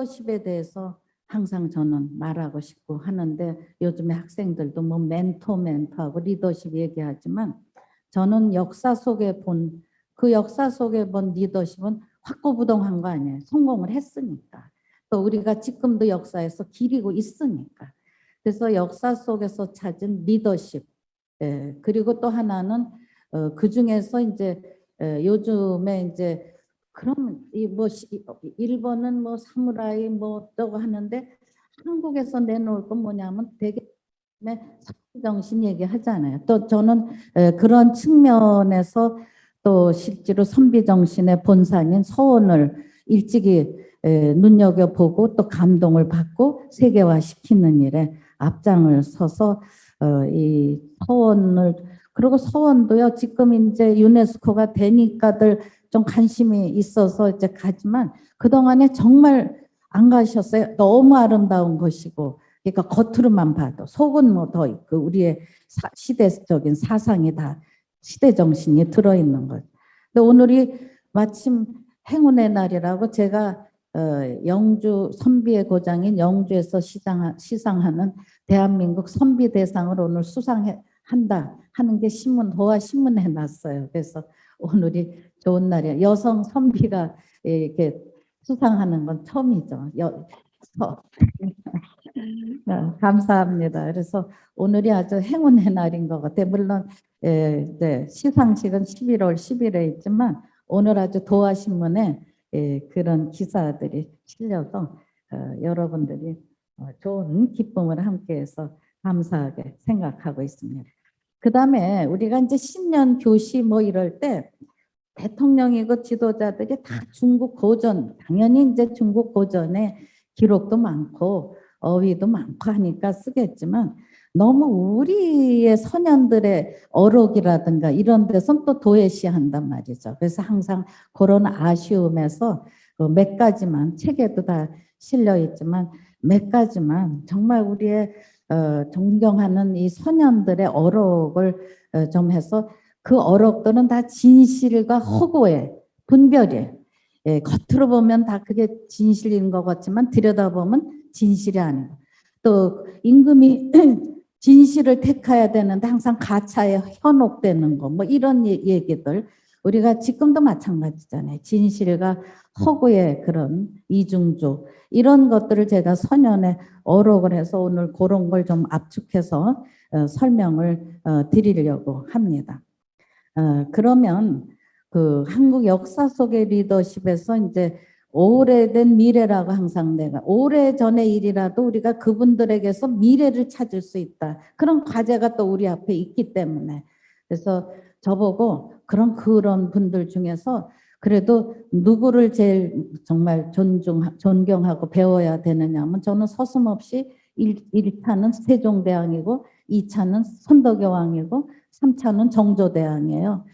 리더십에 대해서 항상 저는 말하고 싶고 하는데 요즘에 학생들도 뭐 멘토 멘토하고 리더십 얘기하지만 저는 역사 속에 본 그 역사 속에 본 리더십은 확고부동한 거 아니에요. 성공을 했으니까. 또 우리가 지금도 역사에서 기리고 있으니까. 그래서 역사 속에서 찾은 리더십. 예, 그리고 또 하나는 어, 그 중에서 이제 에, 요즘에 이제 그럼 이뭐 일본은 뭐 사무라이 뭐 어쩌고 하는데 한국에서 내놓을 건 뭐냐면 되게 정신 얘기하잖아요. 또 저는 에, 그런 측면에서 또 실제로 선비 정신의 본산인 서원을 일찍이 에, 눈여겨보고 또 감동을 받고 세계화시키는 일에 앞장을 서서 어, 이 서원을 그리고 서원도요 지금 이제 유네스코가 되니까들 좀 관심이 있어서 이제 가지만 그 동안에 정말 안 가셨어요. 너무 아름다운 것이고 그러니까 겉으로만 봐도 속은 뭐 더 있고 우리의 사, 시대적인 사상이 다 시대 정신이 들어있는 것. 근데 오늘이 마침 행운의 날이라고 제가 어, 영주 선비의 고장인 영주에서 시장, 시상하는 대한민국 선비 대상을 오늘 수상한다 하는 게 신문 도화 신문에 났어요. 그래서 오늘이 좋은 날이야. 여성 선비가 이렇게 수상하는 건 처음이죠. 여, 서. 네, 감사합니다. 그래서 오늘이 아주 행운의 날인 것 같아요. 물론 예, 네, 시상식은 11월 10일에 있지만 오늘 아주 도화신문에 예, 그런 기사들이 실려서 어, 여러분들이 어, 좋은 기쁨을 함께해서 감사하게 생각하고 있습니다. 그 다음에 우리가 이제 신년 교시 뭐 이럴 때 대통령이고 지도자들이 다 중국 고전, 당연히 이제 중국 고전에 기록도 많고 어휘도 많고 하니까 쓰겠지만 너무 우리의 선현들의 어록이라든가 이런 데선 또 도외시한단 말이죠. 그래서 항상 그런 아쉬움에서 그몇 가지만 책에도 다 실려 있지만 몇 가지만 정말 우리의 어, 존경하는 이 선현들의 어록을 어, 좀 해서 그 어록들은 다 진실과 허구의 분별이에요. 예, 겉으로 보면 다 그게 진실인 것 같지만 들여다보면 진실이 아니고 또 임금이 진실을 택해야 되는데 항상 가차에 현혹되는 거 뭐 이런 얘기들 우리가 지금도 마찬가지잖아요. 진실과 허구의 그런 이중조 이런 것들을 제가 선연에 어록을 해서 오늘 그런 걸 좀 압축해서 어, 설명을 어, 드리려고 합니다. 어, 그러면 그 한국 역사 속의 리더십에서 이제 오래된 미래라고 항상 내가 오래 전의 일이라도 우리가 그분들에게서 미래를 찾을 수 있다. 그런 과제가 또 우리 앞에 있기 때문에 그래서 저보고 그런 그런 분들 중에서 그래도 누구를 제일 정말 존중 존경하고 배워야 되느냐면 저는 서슴없이 1, 1차는 세종대왕이고 2차는 선덕여왕이고 3차는 정조대왕이에요.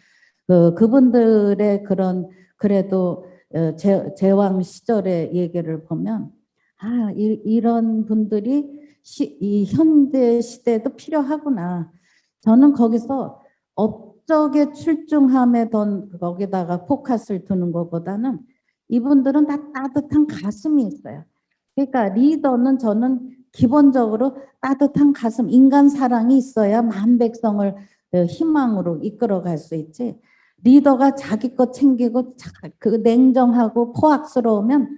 그 그분들의 그런 그래도 어, 제, 제왕 시절의 얘기를 보면 아 이, 이런 분들이 시, 이 현대 시대에도 필요하구나. 저는 거기서 업적의 출중함에 던 거기다가 포커스를 두는 것보다는 이분들은 다 따뜻한 가슴이 있어요. 그러니까 리더는 저는 기본적으로 따뜻한 가슴, 인간 사랑이 있어야 만 백성을 어, 희망으로 이끌어갈 수 있지. 리더가 자기 것 챙기고 그 냉정하고 포악스러우면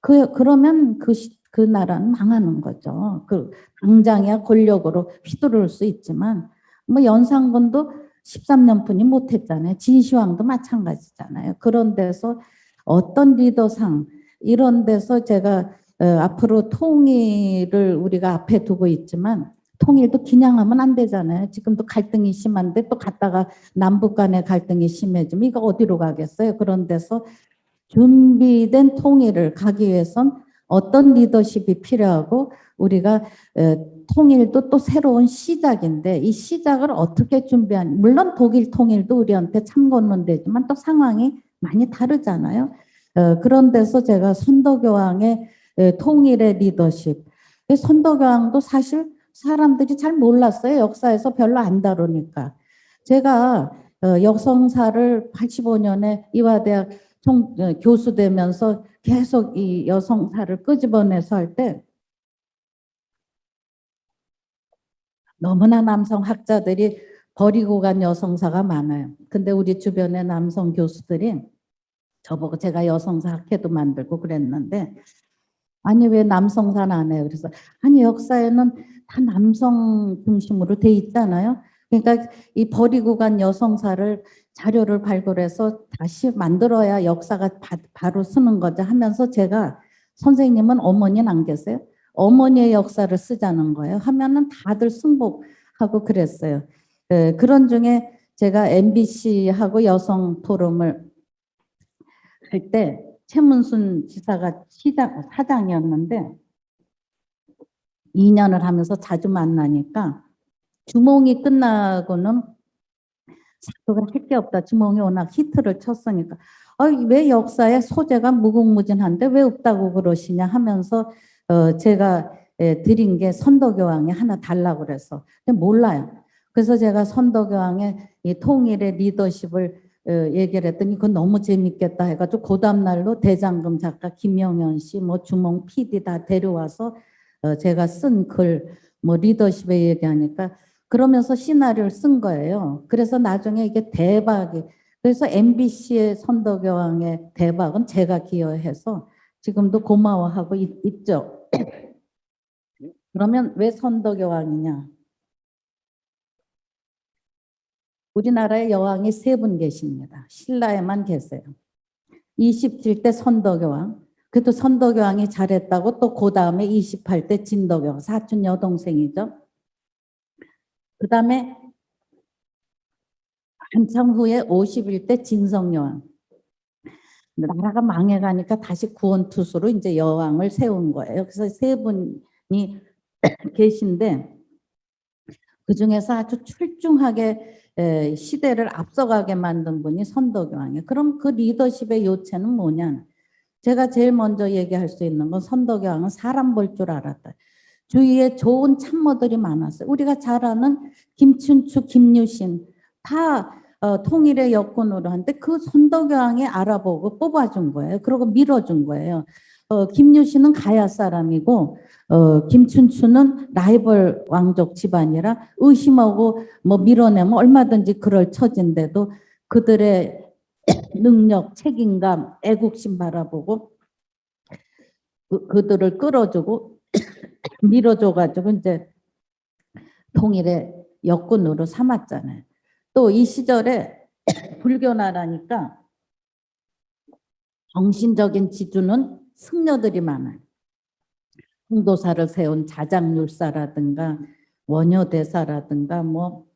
그 그러면 그, 그 나라는 망하는 거죠. 그 당장이야 권력으로 휘두를 수 있지만 뭐 연산군도 13년뿐이 못했잖아요. 진시황도 마찬가지잖아요. 그런 데서 어떤 리더상 이런 데서 제가 어, 앞으로 통일을 우리가 앞에 두고 있지만 통일도 기냥하면 안 되잖아요. 지금도 갈등이 심한데 또 갔다가 남북 간의 갈등이 심해지면 이거 어디로 가겠어요? 그런 데서 준비된 통일을 가기 위해선 어떤 리더십이 필요하고 우리가 통일도 또 새로운 시작인데 이 시작을 어떻게 준비한 물론 독일 통일도 우리한테 참고는 되지만 또 상황이 많이 다르잖아요. 어, 그런 데서 제가 선덕여왕의 통일의 리더십 선덕여왕도 사실 사람들이 잘 몰랐어요. 역사에서 별로 안 다루니까. 제가 어, 역성사를 85년에 이화대학 총 어, 교수 되면서 계속 이 여성사를 끄집어내서 할 때 너무나 남성 학자들이 버리고 간 여성사가 많아요. 근데 우리 주변에 남성 교수들이 저보고 제가 여성사 학회도 만들고 그랬는데 아니 왜 남성사는 안 해요? 그래서 아니 역사에는 다 남성 중심으로 돼 있잖아요. 그러니까 이 버리고 간 여성사를 자료를 발굴해서 다시 만들어야 역사가 바, 바로 쓰는 거죠 하면서 제가 선생님은 어머니는 안 계세요? 어머니의 역사를 쓰자는 거예요. 하면은 다들 승복하고 그랬어요. 에, 그런 중에 제가 MBC하고 여성 포럼을 할 때 최문순 지사가 시장, 사장이었는데 2년을 하면서 자주 만나니까 주몽이 끝나고는 사도가 할게 없다. 주몽이 워낙 히트를 쳤으니까 아, 왜 역사에 소재가 무궁무진한데 왜 없다고 그러시냐 하면서 어, 제가 예, 드린 게 선덕여왕이 하나 달라고 그래서 근데 몰라요. 그래서 제가 선덕여왕의 이 통일의 리더십을 어, 얘기를 했더니 그건 너무 재밌겠다 해가지고 그 다음날로 대장금 작가 김영현 씨, 뭐 주몽 PD 다 데려와서 어, 제가 쓴 글, 뭐 리더십에 얘기하니까 그러면서 시나리오를 쓴 거예요. 그래서 나중에 이게 대박이 그래서 MBC의 선덕여왕의 대박은 제가 기여해서 지금도 고마워하고 있, 있죠. 그러면 왜 선덕여왕이냐? 우리나라에 여왕이 세 분 계십니다. 신라에만 계세요. 27대 선덕여왕. 그래도 선덕여왕이 잘했다고 또 그 다음에 28대 진덕여왕. 사촌 여동생이죠. 그 다음에 한참 후에 51대 진성여왕. 나라가 망해가니까 다시 구원투수로 이제 여왕을 세운 거예요. 그래서 세 분이 계신데 그 중에서 아주 출중하게 에, 시대를 앞서가게 만든 분이 선덕여왕이에요. 그럼 그 리더십의 요체는 뭐냐? 제가 제일 먼저 얘기할 수 있는 건 선덕여왕은 사람 볼 줄 알았다. 주위에 좋은 참모들이 많았어요. 우리가 잘 아는 김춘추, 김유신 다 어, 통일의 여건으로 하는데 그 선덕여왕이 알아보고 뽑아준 거예요. 그리고 밀어준 거예요. 어, 김유신은 가야 사람이고 어, 김춘추는 라이벌 왕족 집안이라 의심하고 뭐 밀어내면 얼마든지 그럴 처진데도 그들의 능력, 책임감, 애국심 바라보고 그, 그들을 끌어주고 밀어줘가지고 이제 통일의 여건으로 삼았잖아요. 또 이 시절에 불교 나라니까 정신적인 지주는 승려들이 많아요. 홍도사를 세운 자장률사라든가 원효대사라든가 뭐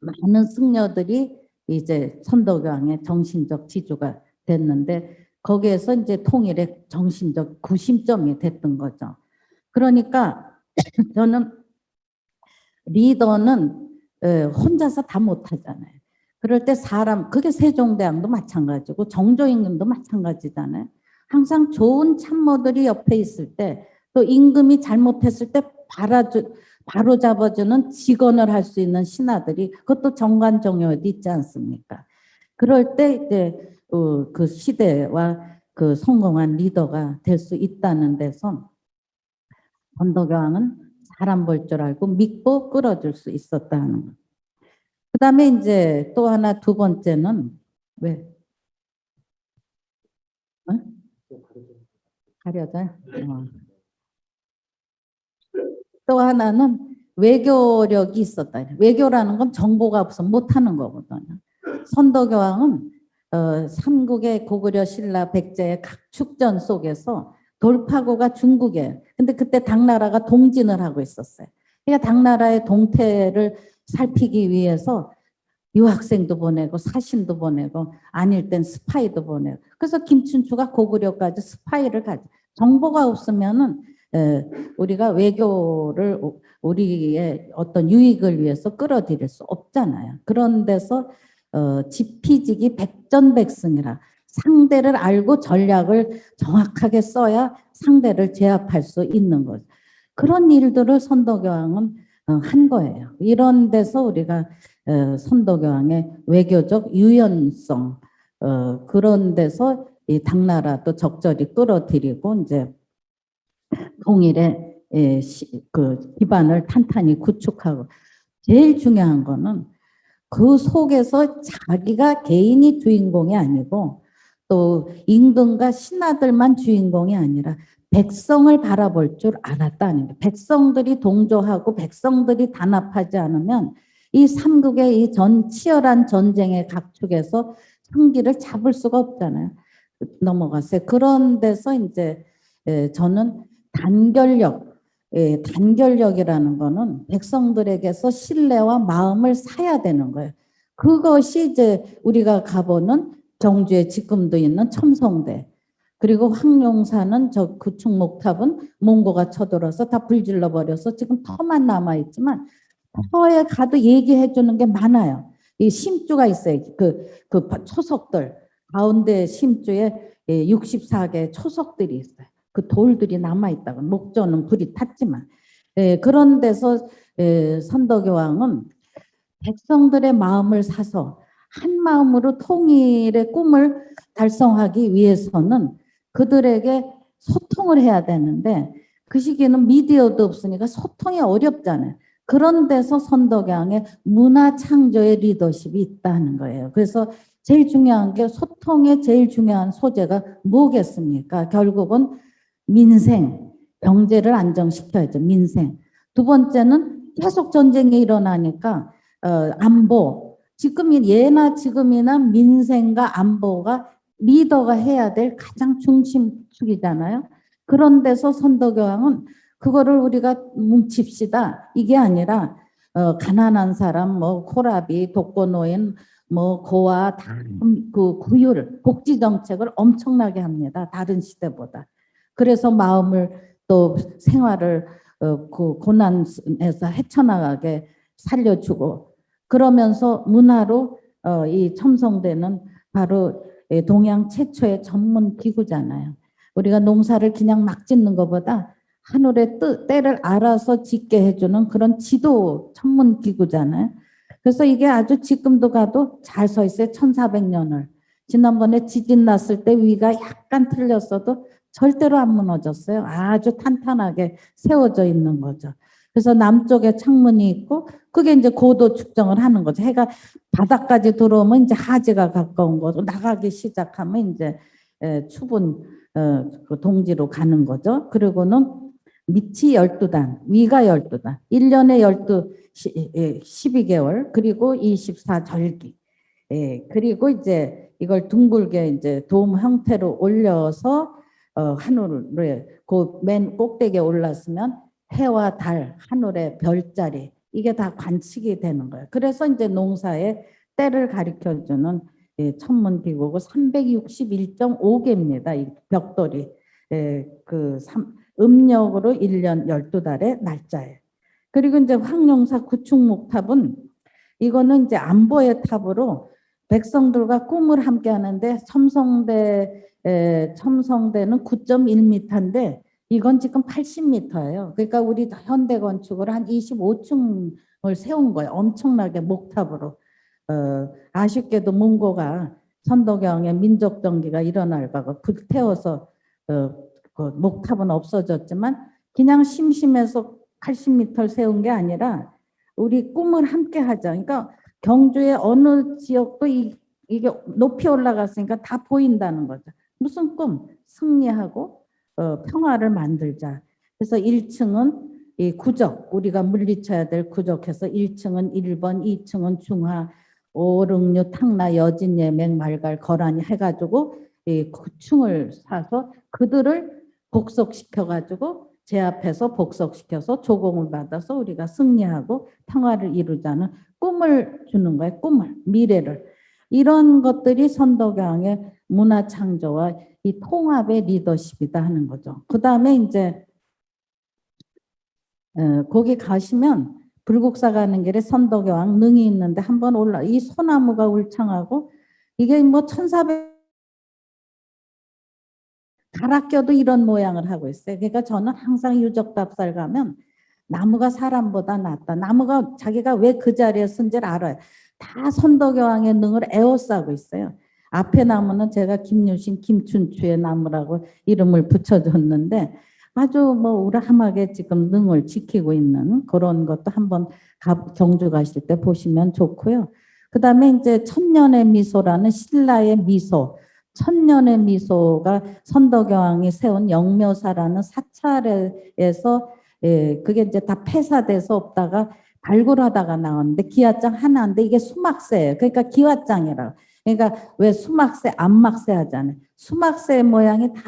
많은 승려들이 이제 선덕왕의 정신적 지주가 됐는데 거기에서 이제 통일의 정신적 구심점이 됐던 거죠. 그러니까 저는 리더는 에, 혼자서 다 못하잖아요. 그럴 때 사람 그게 세종대왕도 마찬가지고 정조임금도 마찬가지잖아요. 항상 좋은 참모들이 옆에 있을 때 또 임금이 잘못했을 때 바라주, 바로 잡아주는 직언을 할 수 있는 신하들이 그것도 정관정요에도 있지 않습니까? 그럴 때 이제 어, 그 시대와 그 성공한 리더가 될 수 있다는 데서 건덕여왕은 사람 볼 줄 알고 믿고 끌어줄 수 있었다는 것. 그 다음에 이제 또 하나 두 번째는 왜? 어? 가려져요? 어. 또 하나는 외교력이 있었다. 외교라는 건 정보가 없으면 못하는 거거든요. 선덕여왕은 어, 삼국의 고구려 신라 백제의 각축전 속에서 돌파구가 중국에 근데 그때 당나라가 동진을 하고 있었어요. 그러니까 당나라의 동태를 살피기 위해서 유학생도 보내고 사신도 보내고 아닐 땐 스파이도 보내고 그래서 김춘추가 고구려까지 스파이를 가지 정보가 없으면은 에, 우리가 외교를 우- 우리의 어떤 유익을 위해서 끌어들일 수 없잖아요. 그런 데서 어, 지피지기 백전백승이라 상대를 알고 전략을 정확하게 써야 상대를 제압할 수 있는 거죠. 그런 일들을 선덕여왕은 어, 한 거예요. 이런 데서 우리가 어, 선덕여왕의 외교적 유연성 어, 그런 데서 이 당나라도 적절히 끌어들이고 이제 통일의 예, 시- 그 기반을 탄탄히 구축하고 제일 중요한 거는 그 속에서 자기가 개인이 주인공이 아니고 또 임금과 신하들만 주인공이 아니라 백성을 바라볼 줄 알았다는 게 백성들이 동조하고 백성들이 단합하지 않으면 이 삼국의 이 전 치열한 전쟁의 각축에서 승기를 잡을 수가 없잖아요. 넘어갔어요. 그런 데서 이제 에, 저는 단결력, 예, 단결력이라는 거는 백성들에게서 신뢰와 마음을 사야 되는 거예요. 그것이 이제 우리가 가보는 경주에 지금도 있는 첨성대 그리고 황룡사는 저 구축 목탑은 몽고가 쳐들어서 다 불질러 버려서 지금 터만 남아 있지만 터에 가도 얘기해 주는 게 많아요. 이 심주가 있어요. 그, 그 초석들 가운데 심주에 64개 초석들이 있어요. 그 돌들이 남아 있다가 목조는 불이 탔지만 예, 그런 데서 예, 선덕여왕은 백성들의 마음을 사서 한 마음으로 통일의 꿈을 달성하기 위해서는 그들에게 소통을 해야 되는데 그 시기에는 미디어도 없으니까 소통이 어렵잖아요. 그런 데서 선덕양의 문화 창조의 리더십이 있다는 거예요. 그래서 제일 중요한 게 소통의 제일 중요한 소재가 뭐겠습니까? 결국은 민생, 경제를 안정시켜야죠. 민생. 두 번째는 계속 전쟁이 일어나니까 어, 안보. 지금이 예나 지금이나 민생과 안보가 리더가 해야 될 가장 중심축이잖아요. 그런 데서 선덕여왕은 그거를 우리가 뭉칩시다. 이게 아니라 어, 가난한 사람, 뭐 코라비, 독거노인, 뭐 고아, 다그 구휼, 복지 정책을 엄청나게 합니다. 다른 시대보다. 그래서 마음을 또 생활을 어, 그 고난에서 헤쳐나가게 살려주고 그러면서 문화로 어, 이 첨성대는 바로 예, 동양 최초의 전문 기구잖아요. 우리가 농사를 그냥 막 짓는 것보다 하늘의 뜻, 때를 알아서 짓게 해주는 그런 지도 전문 기구잖아요. 그래서 이게 아주 지금도 가도 잘 서 있어요. 1400년을. 지난번에 지진 났을 때 위가 약간 틀렸어도 절대로 안 무너졌어요. 아주 탄탄하게 세워져 있는 거죠. 그래서 남쪽에 창문이 있고 그게 이제 고도 측정을 하는 거죠. 해가 바닥까지 들어오면 이제 하지가 가까운 거죠. 나가기 시작하면 이제 에, 추분 어, 그 동지로 가는 거죠. 그리고는 밑이 12단, 위가 12단, 1년에 12, 12개월, 그리고 24절기. 예, 그리고 이제 이걸 둥글게 이제 돔 형태로 올려서 어, 하늘에 그 맨 꼭대기에 올랐으면 해와 달, 하늘의 별자리 이게 다 관측이 되는 거예요. 그래서 이제 농사의 때를 가리켜 주는 예, 천문 기구고 361.5개입니다. 이 벽돌이 예, 그 삼- 음력으로 1년 12달의 날짜예요. 그리고 이제 황룡사 구축목탑은 이거는 이제 안보의 탑으로 백성들과 꿈을 함께 하는데 첨성대 에, 첨성대는 9.1m인데 이건 지금 80m예요. 그러니까 우리 현대 건축을 한 25층을 세운 거예요. 엄청나게 목탑으로. 어, 아쉽게도 몽고가 선덕여왕의 민족 정기가 일어날 거고 불태워서 어, 그 목탑은 없어졌지만 그냥 심심해서 80m를 세운 게 아니라 우리 꿈을 함께 하자. 그러니까 경주의 어느 지역도 이, 이게 높이 올라갔으니까 다 보인다는 거죠. 무슨 꿈? 승리하고 어, 평화를 만들자. 그래서 1층은 이 구적, 우리가 물리쳐야 될 구적해서 1층은 1번, 2층은 중하, 5, 6, 6, 탕나, 여진, 예맹, 말갈, 거란이 해가지고 이 구층을 사서 그들을 복속시켜가지고 제 앞에서 복속시켜서 조공을 받아서 우리가 승리하고 평화를 이루자는 꿈을 주는 거예요. 꿈을, 미래를. 이런 것들이 선덕여왕의 문화 창조와 이 통합의 리더십이다 하는 거죠. 그 다음에 이제 어, 거기 가시면 불국사 가는 길에 선덕여왕 능이 있는데 한번 올라 이 소나무가 울창하고 이게 뭐1400 가락겨도 이런 모양을 하고 있어요. 그러니까 저는 항상 유적답살 가면 나무가 사람보다 낫다. 나무가 자기가 왜 그 자리에 쓴지를 알아요. 다 선덕여왕의 능을 에워싸고 있어요. 앞에 나무는 제가 김유신 김춘추의 나무라고 이름을 붙여줬는데 아주 뭐 우람하게 지금 능을 지키고 있는 그런 것도 한번 가- 경주 가실 때 보시면 좋고요. 그 다음에 이제 천년의 미소라는 신라의 미소, 천년의 미소가 선덕여왕이 세운 영묘사라는 사찰에서 예, 그게 이제 다 폐사돼서 없다가 발굴하다가 나왔는데 기와장 하나인데 이게 수막새예요. 그러니까 기와장이라고. 그러니까 왜 수막새, 안막새 하잖아요. 수막새 모양이 다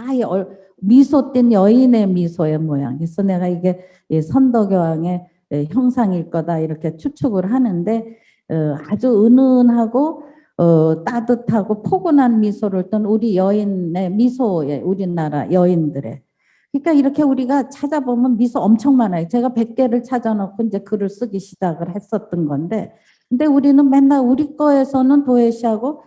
미소 띤 여인의 미소의 모양. 그래서 내가 이게 이 선덕여왕의 예, 형상일 거다 이렇게 추측을 하는데 어, 아주 은은하고 어, 따뜻하고 포근한 미소를 떤 우리 여인의 미소에 우리나라 여인들의 그러니까 이렇게 우리가 찾아보면 미소 엄청 많아요. 제가 100개를 찾아놓고 이제 글을 쓰기 시작을 했었던 건데 근데 우리는 맨날 우리 거에서는 도예시하고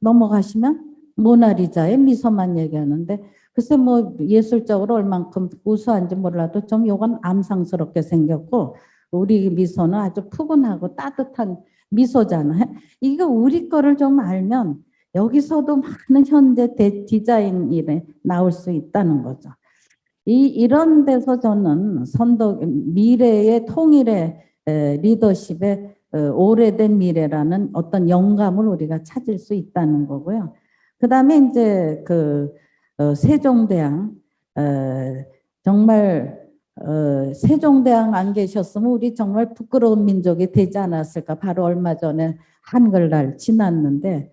넘어가시면 모나리자의 미소만 얘기하는데 글쎄 뭐 예술적으로 얼만큼 우수한지 몰라도 좀 요건 암상스럽게 생겼고 우리 미소는 아주 푸근하고 따뜻한 미소잖아요. 이거 우리 거를 좀 알면 여기서도 많은 현재 대- 디자인 일에 나올 수 있다는 거죠. 이 이런 데서 저는 선덕 미래의 통일의 에, 리더십의 어, 오래된 미래라는 어떤 영감을 우리가 찾을 수 있다는 거고요. 그다음에 이제 그 어, 세종대왕 어, 정말 어, 세종대왕 안 계셨으면 우리 정말 부끄러운 민족이 되지 않았을까. 바로 얼마 전에 한글날 지났는데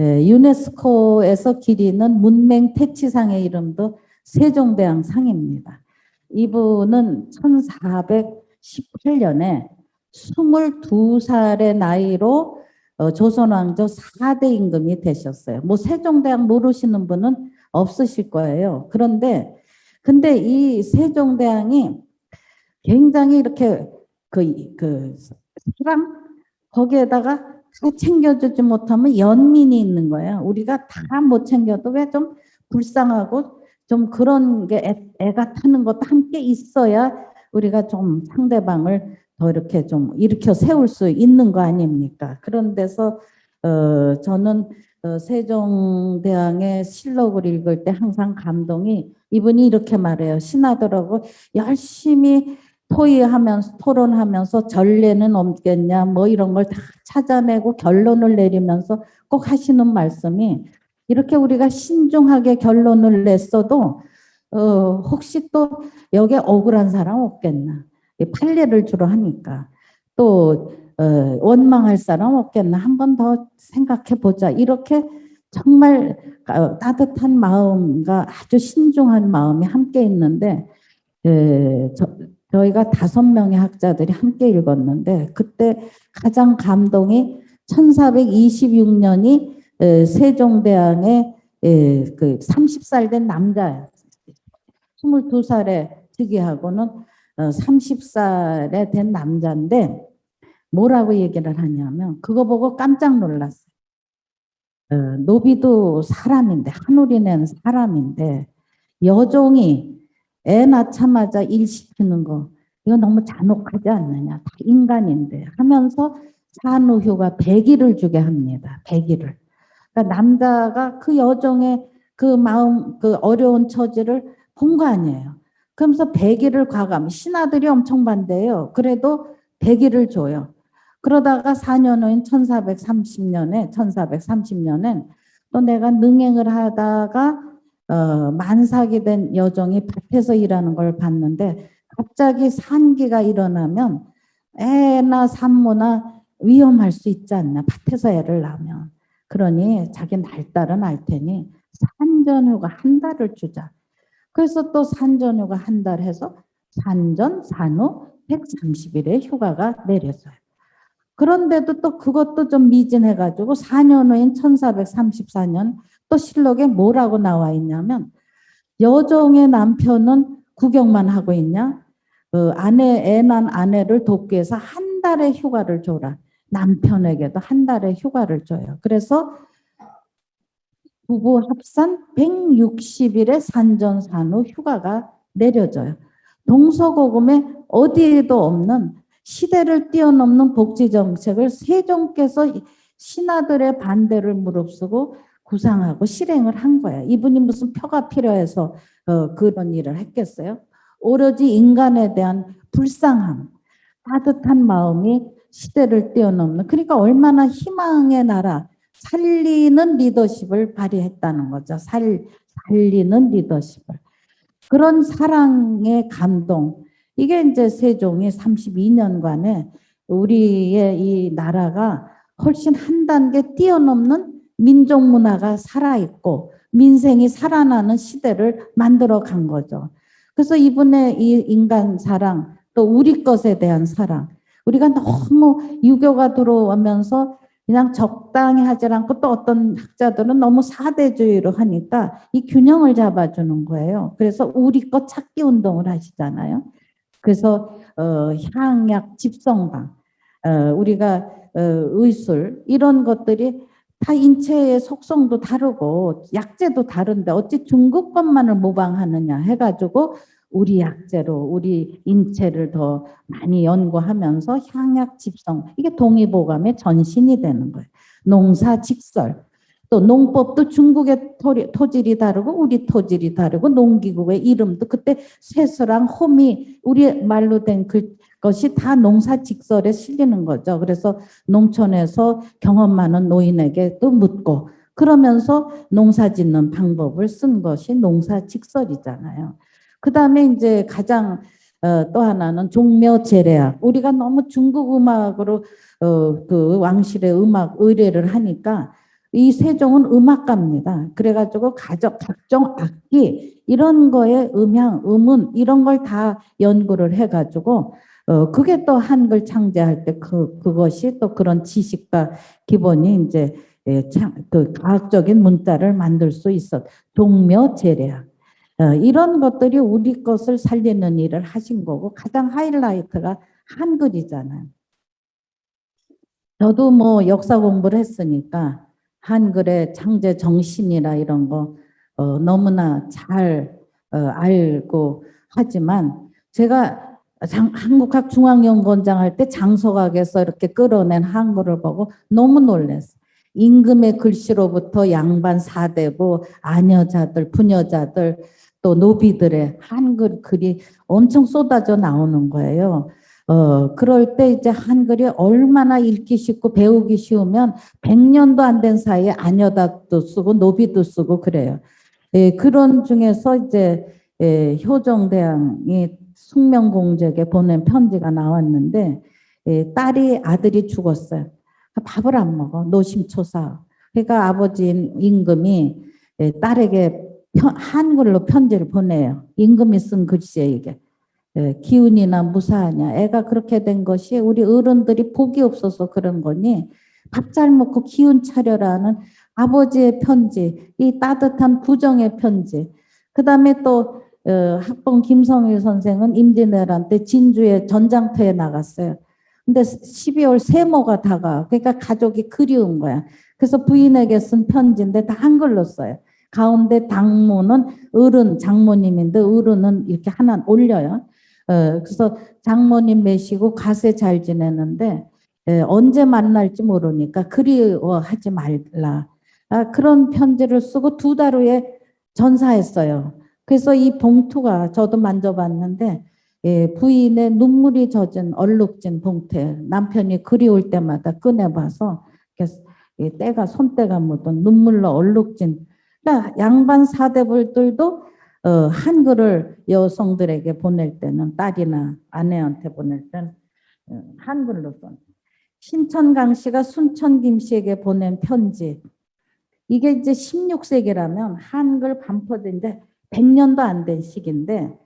에, 유네스코에서 기리는 문맹 태치상의 이름도 세종대왕 상입니다. 이분은 1418년에 22살의 나이로 어, 조선왕조 4대 임금이 되셨어요. 뭐 세종대왕 모르시는 분은 없으실 거예요. 그런데 근데 이 세종대왕이 굉장히 이렇게 그, 그 사랑 거기에다가 다 챙겨주지 못하면 연민이 있는 거예요. 우리가 다 못 챙겨도 왜 좀 불쌍하고 좀 그런 게 애, 애가 타는 것도 함께 있어야 우리가 좀 상대방을 더 이렇게 좀 일으켜 세울 수 있는 거 아닙니까? 그런 데서 어, 저는 어, 세종대왕의 실록을 읽을 때 항상 감동이 이분이 이렇게 말해요. 신하들하고 열심히 토의하면서 토론하면서 전례는 없겠냐 뭐 이런 걸 다 찾아내고 결론을 내리면서 꼭 하시는 말씀이 이렇게 우리가 신중하게 결론을 냈어도 어, 혹시 또 여기에 억울한 사람 없겠나. 이 판례를 주로 하니까. 또 어, 원망할 사람 없겠나. 한 번 더 생각해 보자. 이렇게 정말 어, 따뜻한 마음과 아주 신중한 마음이 함께 있는데 에, 저, 저희가 다섯 명의 학자들이 함께 읽었는데 그때 가장 감동이 1426년이 세종대왕의 에, 그 30살 된 남자 22살에 즉위하고는 어, 30살에 된 남자인데 뭐라고 얘기를 하냐면 그거 보고 깜짝 놀랐어요. 어, 노비도 사람인데 한우리 낸 사람인데 여종이 애 낳자마자 일 시키는 거 이거 너무 잔혹하지 않느냐 다 인간인데 하면서 산후휴가 100일을 주게 합니다. 100일을. 그러니까 남자가 그 여종의 그 마음 그 어려운 처지를 본 거 아니에요. 그러면서 100일을 과감 신하들이 엄청 반대해요. 그래도 100일을 줘요. 그러다가 4년 후인 1430년에 1430년엔 또 내가 능행을 하다가 어, 만삭이 된 여종이 밭에서 일하는 걸 봤는데 갑자기 산기가 일어나면 애나 산모나 위험할 수 있지 않나 밭에서 애를 낳으면 그러니 자기 날딸은 알 테니 산전휴가 한 달을 주자 그래서 또 산전휴가 한 달 해서 산전 산후 130일의 휴가가 내려져요. 그런데도 또 그것도 좀 미진해가지고 4년 후인 1434년 또 실록에 뭐라고 나와 있냐면 여종의 남편은 구경만 하고 있냐? 그 아내 애난 아내를 돕기 위해서 한 달의 휴가를 줘라. 남편에게도 한 달의 휴가를 줘요. 그래서 부부 합산 160일의 산전산 후 휴가가 내려져요. 동서고금에 어디에도 없는 시대를 뛰어넘는 복지 정책을 세종께서 신하들의 반대를 무릅쓰고 구상하고 실행을 한 거야. 이분이 무슨 표가 필요해서 어, 그런 일을 했겠어요? 오로지 인간에 대한 불쌍함, 따뜻한 마음이 시대를 뛰어넘는 그러니까 얼마나 희망의 나라, 살리는 리더십을 발휘했다는 거죠. 살, 살리는 리더십을. 그런 사랑의 감동. 이게 이제 세종이 32년간에 우리의 이 나라가 훨씬 한 단계 뛰어넘는 민족 문화가 살아있고 민생이 살아나는 시대를 만들어 간 거죠. 그래서 이분의 이 인간 사랑, 또 우리 것에 대한 사랑, 우리가 너무 유교가 들어오면서 그냥 적당히 하지 않고 또 어떤 학자들은 너무 사대주의로 하니까 이 균형을 잡아주는 거예요. 그래서 우리 것 찾기 운동을 하시잖아요. 그래서 어, 향약, 집성방, 어, 우리가 어, 의술 이런 것들이 다 인체의 속성도 다르고 약재도 다른데 어찌 중국 것만을 모방하느냐 해가지고 우리 약재로 우리 인체를 더 많이 연구하면서 향약 집성 이게 동의보감의 전신이 되는 거예요. 농사 직설 또 농법도 중국의 토리, 토질이 다르고 우리 토질이 다르고 농기구의 이름도 그때 세서랑 홈이 우리 말로 된 그, 것이 다 농사 직설에 실리는 거죠. 그래서 농촌에서 경험 많은 노인에게 또 묻고 그러면서 농사 짓는 방법을 쓴 것이 농사 직설이잖아요. 그 다음에 이제 가장 어, 또 하나는 종묘 제례학. 우리가 너무 중국 음악으로 어, 그 왕실의 음악 의뢰를 하니까 이 세종은 음악가입니다. 그래가지고 가족 각종 악기 이런 거에 음향, 음운 이런 걸 다 연구를 해가지고 어 그게 또 한글 창제할 때 그 그것이 또 그런 지식과 기본이 이제 예, 참, 그 과학적인 문자를 만들 수 있어. 동묘제례학. 어, 이런 것들이 우리 것을 살리는 일을 하신 거고 가장 하이라이트가 한글이잖아요. 저도 뭐 역사 공부를 했으니까 한글의 창제 정신이라 이런 거 어, 너무나 잘 어, 알고 하지만 제가 장, 한국학 중앙연구원장 할 때 장소각에서 이렇게 끌어낸 한글을 보고 너무 놀랐어요. 임금의 글씨로부터 양반 사대부, 아녀자들, 부녀자들, 또 노비들의 한글 글이 엄청 쏟아져 나오는 거예요. 어, 그럴 때 이제 한글이 얼마나 읽기 쉽고 배우기 쉬우면 100년도 안 된 사이에 아녀다도 쓰고 노비도 쓰고 그래요. 예, 그런 중에서 이제 예, 효정대왕이 숙명공주에게 보낸 편지가 나왔는데 예, 딸이 아들이 죽었어요. 밥을 안 먹어 노심초사. 그러니까 아버지인 임금이 예, 딸에게 편, 한글로 편지를 보내요. 임금이 쓴 글씨에 이게. 예, 기운이나 무사하냐. 애가 그렇게 된 것이 우리 어른들이 복이 없어서 그런 거니 밥 잘 먹고 기운 차려라는 아버지의 편지, 이 따뜻한 부정의 편지. 그 다음에 또 어, 학봉 김성일 선생은 임진왜란 때 진주에 전장터에 나갔어요. 근데 12월 세모가 다가. 그러니까 가족이 그리운 거야. 그래서 부인에게 쓴 편지인데 다 한글로 써요. 가운데 당무는 어른 장모님인데 어른은 이렇게 하나 올려요. 어, 그래서 장모님 매시고 가세 잘 지내는데 에, 언제 만날지 모르니까 그리워하지 말라. 아, 그런 편지를 쓰고 두 달 후에 전사했어요. 그래서 이 봉투가 저도 만져봤는데 예, 부인의 눈물이 젖은 얼룩진 봉투에 남편이 그리울 때마다 꺼내봐서 예, 때가 손때가 묻은 눈물로 얼룩진 그러니까 양반 사대불들도 어, 한글을 여성들에게 보낼 때는 딸이나 아내한테 보낼 때는 어, 한글로 써. 신천강 씨가 순천 김 씨에게 보낸 편지. 이게 이제 16세기라면 한글 반포인데 100년도 안 된 시기인데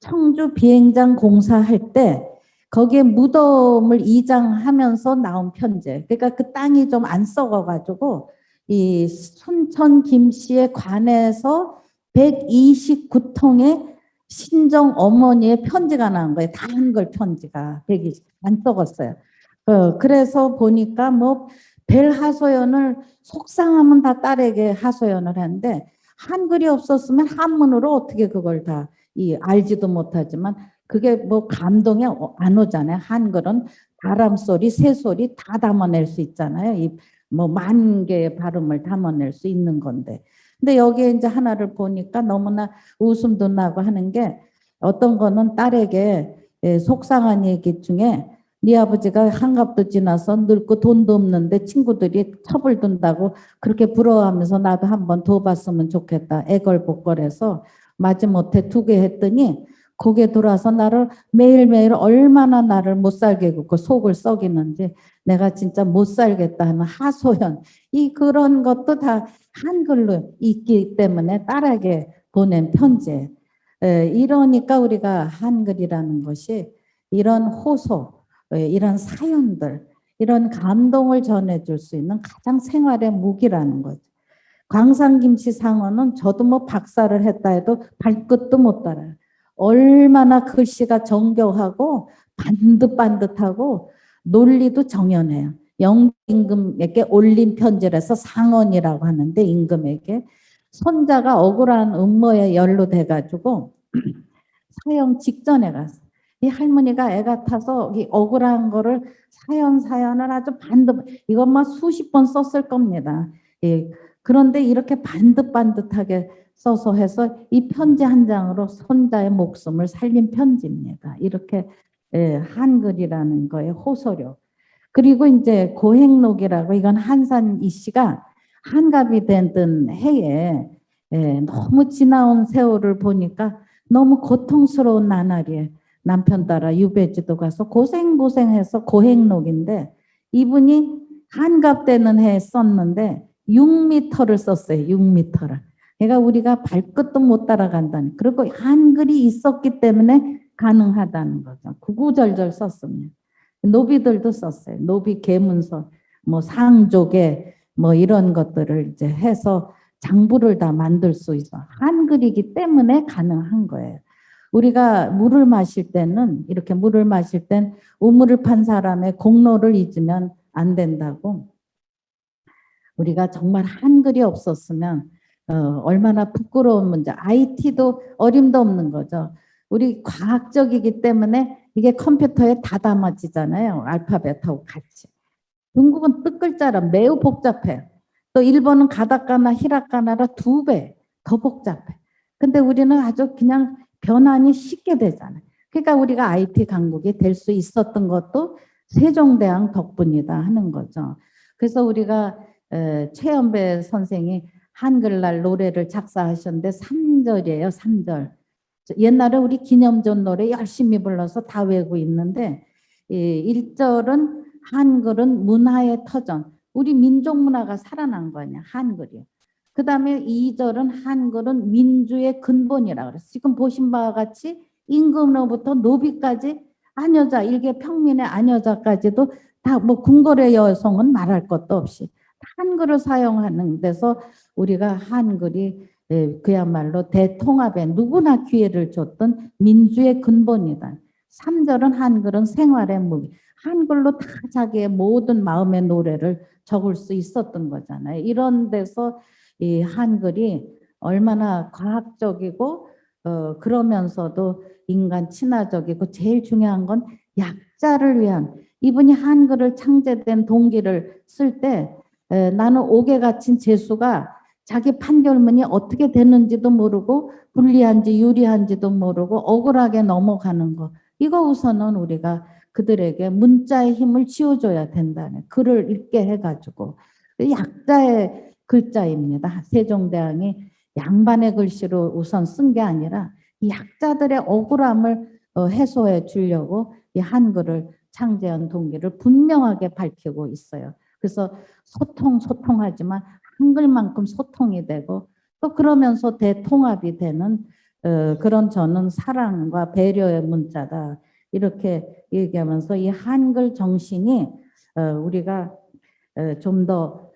청주 비행장 공사할 때 거기에 무덤을 이장하면서 나온 편지. 그러니까 그 땅이 좀 안 썩어가지고 이 순천 김 씨에 관해서 129통의 신정 어머니의 편지가 나온 거예요. 다 한글 편지가 120, 안 썩었어요. 어, 그래서 보니까 뭐 벨 하소연을 속상하면 다 딸에게 하소연을 하는데 한글이 없었으면 한문으로 어떻게 그걸 다 이 알지도 못하지만 그게 뭐 감동이 안 오잖아요. 한글은 바람 소리, 새 소리 다 담아낼 수 있잖아요. 이 뭐 만 개의 발음을 담아낼 수 있는 건데. 근데 여기에 이제 하나를 보니까 너무나 웃음도 나고 하는 게 어떤 거는 딸에게 예, 속상한 얘기 중에 네 아버지가 한갑도 지나서 늙고 돈도 없는데 친구들이 첩을 둔다고 그렇게 부러워하면서 나도 한번 더 봤으면 좋겠다. 애걸복걸해서 마지못해 두 개 했더니 고개 돌아서 나를 매일매일 얼마나 나를 못 살게 굽고 속을 썩이는지 내가 진짜 못 살겠다 하는 하소연 이 그런 것도 다 한글로 있기 때문에 딸에게 보낸 편지 에, 이러니까 우리가 한글이라는 것이 이런 호소 에, 이런 사연들 이런 감동을 전해줄 수 있는 가장 생활의 무기라는 거죠. 광산김치 상어는 저도 뭐 박사를 했다 해도 발끝도 못 달아요. 얼마나 글씨가 정교하고 반듯반듯하고 논리도 정연해요. 영임금에게 올린 편지라서 상언이라고 하는데 임금에게 손자가 억울한 음모에 연루돼가지고 사형 직전에 가서 이 할머니가 애 같아서 이 억울한 거를 사연 사연을 아주 반듯 이것만 수십 번 썼을 겁니다. 예. 그런데 이렇게 반듯반듯하게 써서 해서 이 편지 한 장으로 손자의 목숨을 살린 편지입니다. 이렇게 예, 한글이라는 거에 호소력. 그리고 이제 고행록이라고 이건 한산 이 씨가 한갑이 되던 해에 예, 너무 지나온 세월을 보니까 너무 고통스러운 나날이에요. 남편 따라 유배지도 가서 고생고생해서 고행록인데 이분이 한갑 되는 해에 썼는데 6미터를 썼어요. 6미터를. 그러니까 우리가 발끝도 못 따라간다는. 그리고 한글이 있었기 때문에 가능하다는 거죠. 구구절절 썼습니다. 노비들도 썼어요. 노비 계문서, 뭐 상조계, 뭐 이런 것들을 이제 해서 장부를 다 만들 수 있어. 한글이기 때문에 가능한 거예요. 우리가 물을 마실 때는 이렇게 물을 마실 땐 우물을 판 사람의 공로를 잊으면 안 된다고. 우리가 정말 한글이 없었으면 어, 얼마나 부끄러운 문제. IT도 어림도 없는 거죠. 우리 과학적이기 때문에 이게 컴퓨터에 다 담아지잖아요. 알파벳하고 같이. 중국은 뜻글자라 매우 복잡해요. 또 일본은 가다카나 히라카나라 두 배 더 복잡해. 근데 우리는 아주 그냥 변환이 쉽게 되잖아요. 그러니까 우리가 IT 강국이 될 수 있었던 것도 세종대왕 덕분이다 하는 거죠. 그래서 우리가 에, 최연배 선생이 한글날 노래를 작사하셨는데 3절이에요. 3절. 옛날에 우리 기념전 노래 열심히 불러서 다 외우고 있는데 이 1절은 한글은 문화의 터전. 우리 민족 문화가 살아난 거냐 한글이. 그 다음에 2절은 한글은 민주의 근본이라 그랬어. 지금 보신 바와 같이 임금으로부터 노비까지 안여자, 일개 평민의 안여자까지도 다 뭐 궁궐의 여성은 말할 것도 없이 한글을 사용하는 데서 우리가 한글이 예, 그야말로 대통합에 누구나 기회를 줬던 민주의 근본이다. 3절은 한글은 생활의 무기. 한글로 다 자기의 모든 마음의 노래를 적을 수 있었던 거잖아요. 이런 데서 이 한글이 얼마나 과학적이고 어, 그러면서도 인간 친화적이고 제일 중요한 건 약자를 위한 이분이 한글을 창제된 동기를 쓸때 나는 옥에 갇힌 재수가 자기 판결문이 어떻게 되는지도 모르고 불리한지 유리한지도 모르고 억울하게 넘어가는 거. 이거 우선은 우리가 그들에게 문자의 힘을 쥐어줘야 된다는 글을 읽게 해가지고. 약자의 글자입니다. 세종대왕이 양반의 글씨로 우선 쓴 게 아니라 이 약자들의 억울함을 어, 해소해 주려고 이 한글을 창제한 동기를 분명하게 밝히고 있어요. 그래서 소통 소통하지만 한글만큼 소통이 되고 또 그러면서 대통합이 되는 어, 그런 저는 사랑과 배려의 문자다 이렇게 얘기하면서 이 한글 정신이 어, 우리가 어, 좀더 어,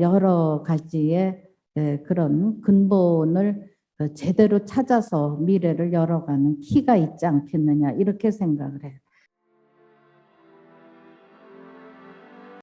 여러 가지의 에, 그런 근본을 어, 제대로 찾아서 미래를 열어가는 키가 있지 않겠느냐 이렇게 생각을 해요.